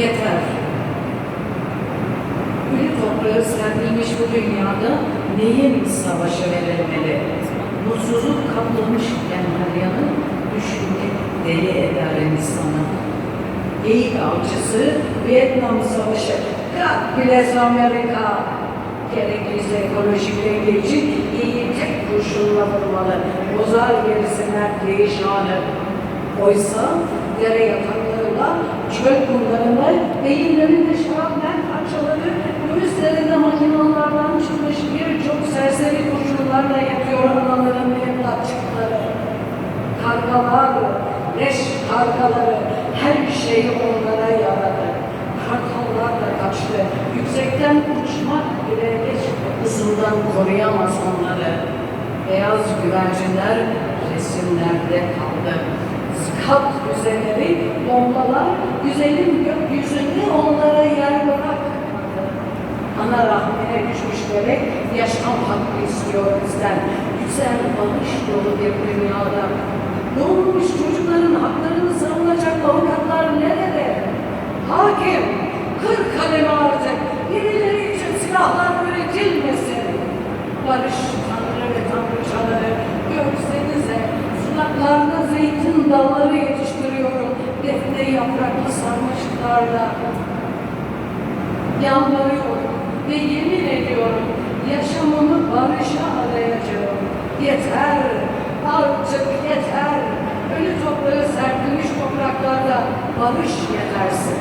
Yeter. Ölü toprağı serpilmiş bu dünyada neyin savaşa verilmeli? Mutsuzluk kaplamış her yanı düşünmek deli eder insanı. Geyik avcısı Vietnam Savaşı. God bless Amerika. Gerekirse ekolojik denge iyi tek kurşunla vurmalı. Bozar gerisinden değişanı. Oysa dere yataklarıyla, çöl kumlarında, beyinlerinde şarapnel parçaları, göğüslerinde makinalardan çıkmış birçok serseri kurşunlarla yatıyor anaların evlatçıkları. Kargalar, leş kargaları, her şeyi onlara yaradı. Kartallar da kaçtı. Yüksekten uçmak bile hiç ısından koruyamaz onları. Beyaz güvercinler resimlerde kaldı. Bombalar güzelim gökyüzünde onlara yer bırakmadı. Ana rahmine düşmüş bebek yaşam hakkı istiyor bizden. Güzel barış dolu bir dünyada. Doğmuş çocukların haklarını savunacak avukatlar nerede? Hakim, kır kalemi artık. Birileri için silahlar üretilmesin. Barış tanrı ve tanrıçaları görsenize sunaklarda zeytin dalları yapraklı sarmaşıklarla yalvarıyorum ve yemin ediyorum yaşamımı barışa arayacağım. Yeter, artık yeter. Ölü toprağı serpilmiş topraklarda barış yetersin.